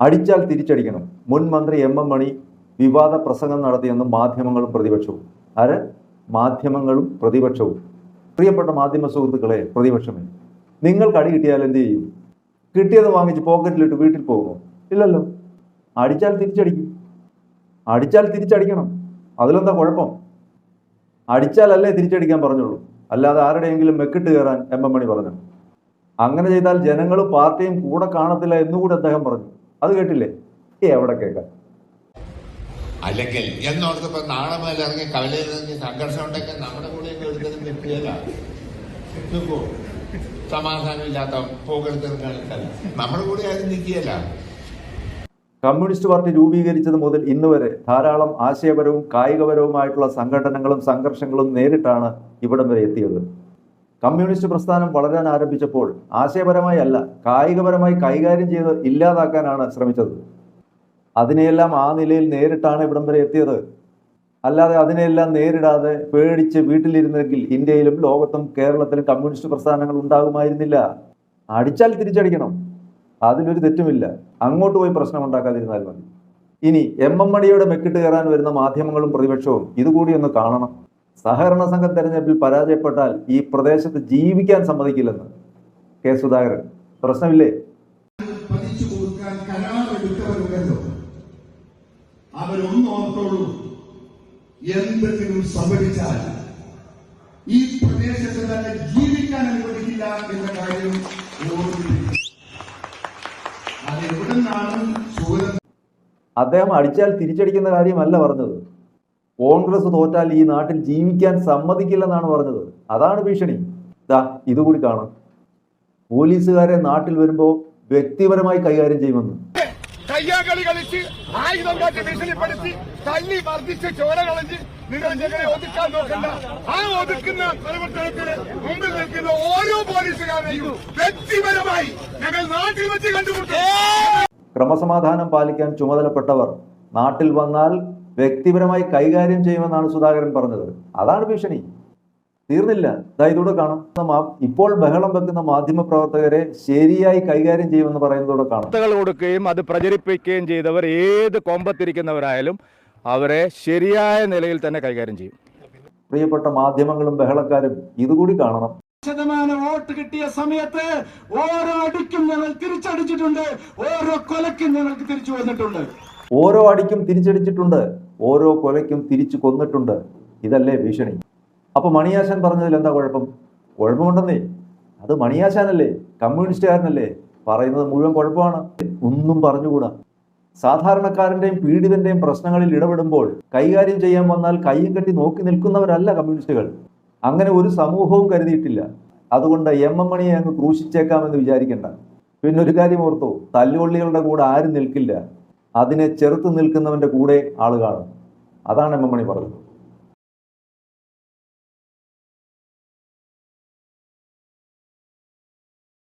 അടിച്ചാൽ തിരിച്ചടിക്കണം. മുൻ മന്ത്രി എം എം മണി വിവാദ പ്രസംഗം നടത്തിയെന്ന് മാധ്യമങ്ങളും പ്രതിപക്ഷവും. ആര്? മാധ്യമങ്ങളും പ്രതിപക്ഷവും. പ്രിയപ്പെട്ട മാധ്യമ സുഹൃത്തുക്കളെ പ്രതിപക്ഷമേ നിങ്ങൾക്ക് അടി കിട്ടിയാൽ എന്ത് ചെയ്യും? കിട്ടിയത് വാങ്ങിച്ച് പോക്കറ്റിലിട്ട് വീട്ടിൽ പോകുമോ? ഇല്ലല്ലോ. അടിച്ചാൽ തിരിച്ചടിക്കും. അടിച്ചാൽ തിരിച്ചടിക്കണം. അതിലെന്താ കുഴപ്പം? അടിച്ചാലല്ലേ തിരിച്ചടിക്കാൻ പറഞ്ഞുള്ളൂ. അല്ലാതെ ആരുടെയെങ്കിലും മെക്കിട്ട് കയറാൻ എം എം മണി പറഞ്ഞു? അങ്ങനെ ചെയ്താൽ ജനങ്ങളും പാർട്ടിയും കൂടെ കാണത്തില്ല എന്നുകൂടി അദ്ദേഹം പറഞ്ഞു. അത് കേട്ടില്ലേ? എവിടെ കേൾക്കാം? അല്ലെങ്കിൽ എന്നോർത്തപ്പോ നാളെ മുതൽ ഇറങ്ങി കവലയിൽ ഇറങ്ങി സംഘർഷം ഉണ്ടെങ്കിൽ നമ്മുടെ കൂടെ എടുത്തത് നിൽക്കുകയില്ല നിൽക്കൂ സമാധാനമില്ലാത്ത പോകെടുത്തത് നമ്മുടെ കൂടെ ആരും നിൽക്കുകയില്ല. കമ്മ്യൂണിസ്റ്റ് പാർട്ടി രൂപീകരിച്ചത് മുതൽ ഇന്ന് വരെ ധാരാളം ആശയപരവും കായികപരവുമായിട്ടുള്ള സംഘടനകളും സംഘർഷങ്ങളും നേരിട്ടാണ് ഇവിടം വരെ എത്തിയത്. കമ്മ്യൂണിസ്റ്റ് പ്രസ്ഥാനം വളരാൻ ആരംഭിച്ചപ്പോൾ ആശയപരമായി അല്ല കായികപരമായി കൈകാര്യം ചെയ്ത് ഇല്ലാതാക്കാനാണ് ശ്രമിച്ചത്. അതിനെയെല്ലാം ആ നിലയിൽ നേരിട്ടാണ് ഇവിടം വരെ എത്തിയത്. അല്ലാതെ അതിനെയെല്ലാം നേരിടാതെ പേടിച്ച് വീട്ടിലിരുന്നെങ്കിൽ ഇന്ത്യയിലും ലോകത്തും കേരളത്തിലും കമ്മ്യൂണിസ്റ്റ് പ്രസ്ഥാനങ്ങൾ ഉണ്ടാകുമായിരുന്നില്ല. അടിച്ചാൽ തിരിച്ചടിക്കണം. അതിലൊരു തെറ്റുമില്ല. അങ്ങോട്ട് പോയി പ്രശ്നം ഉണ്ടാക്കാതിരുന്നാൽ മതി. ഇനി എം എം മണിയുടെ മെക്കിട്ട് കയറാൻ വരുന്ന മാധ്യമങ്ങളും പ്രതിപക്ഷവും ഇതുകൂടി ഒന്ന് കാണണം. സഹകരണ സംഘം തെരഞ്ഞെടുപ്പിൽ പരാജയപ്പെട്ടാൽ ഈ പ്രദേശത്ത് ജീവിക്കാൻ സമ്മതിക്കില്ലെന്ന് കെ സുധാകരൻ. പ്രശ്നമില്ലേ? എന്തെങ്കിലും സംഭവിച്ചാൽ ഈ പ്രദേശത്ത് തന്നെ ജീവിക്കാൻ അനുവദിക്കില്ല എന്ന കാര്യം അതെവിടുന്നാണ് അദ്ദേഹം അടിച്ചാൽ തിരിച്ചടിക്കുന്ന കാര്യമല്ല പറഞ്ഞത്. കോൺഗ്രസ് തോറ്റാൽ ഈ നാട്ടിൽ ജീവിക്കാൻ സമ്മതിക്കില്ലെന്നാണ് പറഞ്ഞത്. അതാണ് ഭീഷണി. ഇതാ ഇതുകൂടി കാണാം. പോലീസുകാരെ നാട്ടിൽ വരുമ്പോൾ വ്യക്തിപരമായി കൈകാര്യം ചെയ്യുമെന്ന്. കയ്യാകളി കളിച്ച് ആയുധം കാട്ടി ഭീഷണിപ്പെടുത്തി തല്ലി വർദ്ധിച്ച് ചോര കളഞ്ഞ് നിങ്ങൾ ഞങ്ങളെ ഒതുക്കാൻ നോക്കണ്ട. ആ ഒതുക്കുന്ന പ്രവർത്തനത്തിന് മുമ്പിൽ നിൽക്കുന്ന ഓരോ പോലീസുകാരെയും വ്യക്തിപരമായി ഞങ്ങൾ നാട്ടിൽ വെച്ച് കണ്ടുമുട്ടും. ക്രമസമാധാനം പാലിക്കാൻ ചുമതലപ്പെട്ടവർ നാട്ടിൽ വന്നാൽ വ്യക്തിപരമായി കൈകാര്യം ചെയ്യുമെന്നാണ് സുധാകരൻ പറഞ്ഞത്. അതാണ് ഭീഷണി. തീർന്നില്ല. ദാ ഇതൂടെ കാണാം. മാ- ഇപ്പോൾ ബഹളം വെക്കുന്ന മാധ്യമ പ്രവർത്തകരെ ശരിയായി കൈകാര്യം ചെയ്യുമെന്ന് പറയുന്നതോടെ കാണാം. വാർത്തകൾ കൊടുക്കുകയും അത് പ്രചരിപ്പിക്കുകയും ചെയ്തവർ ഏത് കൊമ്പത്തിരിക്കുന്നവരായാലും അവരെ ശരിയായ നിലയിൽ തന്നെ കൈകാര്യം ചെയ്യും. പ്രിയപ്പെട്ട മാധ്യമങ്ങളും ബഹളക്കാരും ഇതുകൂടി കാണണം. ശതമാനം വോട്ട് കിട്ടിയ സമയത്ത് ഓരോ അടിക്കും ഞങ്ങൾ തിരിച്ചടിച്ചിട്ടുണ്ട്. ഓരോ കൊലക്കും ഞങ്ങൾക്ക് തിരിച്ചു വന്നിട്ടുണ്ട്. ഓരോ അടിക്കും തിരിച്ചടിച്ചിട്ടുണ്ട് ഓരോ കൊലയ്ക്കും തിരിച്ചു കൊന്നിട്ടുണ്ട്. ഇതല്ലേ ഭീഷണി. അപ്പൊ മണിയാശാൻ പറഞ്ഞതിൽ എന്താ കുഴപ്പം? കുഴപ്പമുണ്ടെന്നേ. അത് മണിയാശാനല്ലേ കമ്മ്യൂണിസ്റ്റുകാരനല്ലേ പറയുന്നത് മുഴുവൻ കുഴപ്പമാണ്. ഒന്നും പറഞ്ഞുകൂടാ. സാധാരണക്കാരന്റെയും പീഡിതന്റെയും പ്രശ്നങ്ങളിൽ ഇടപെടുമ്പോൾ കൈകാര്യം ചെയ്യാൻ വന്നാൽ കൈയും കെട്ടി നോക്കി നിൽക്കുന്നവരല്ല കമ്മ്യൂണിസ്റ്റുകൾ. അങ്ങനെ ഒരു സമൂഹവും കരുതിയിട്ടില്ല. അതുകൊണ്ട് എം എം മണിയെ അങ്ങ് ക്രൂശിച്ചേക്കാമെന്ന് വിചാരിക്കേണ്ട. പിന്നെ ഒരു കാര്യം ഓർത്തു തല്ലുകൊള്ളികളുടെ കൂടെ ആരും നിൽക്കില്ല. അതിനെ ചെറുത്ത് നിൽക്കുന്നവന്റെ കൂടെ കാണും. അതാണ് എം എം മണി പറഞ്ഞത്.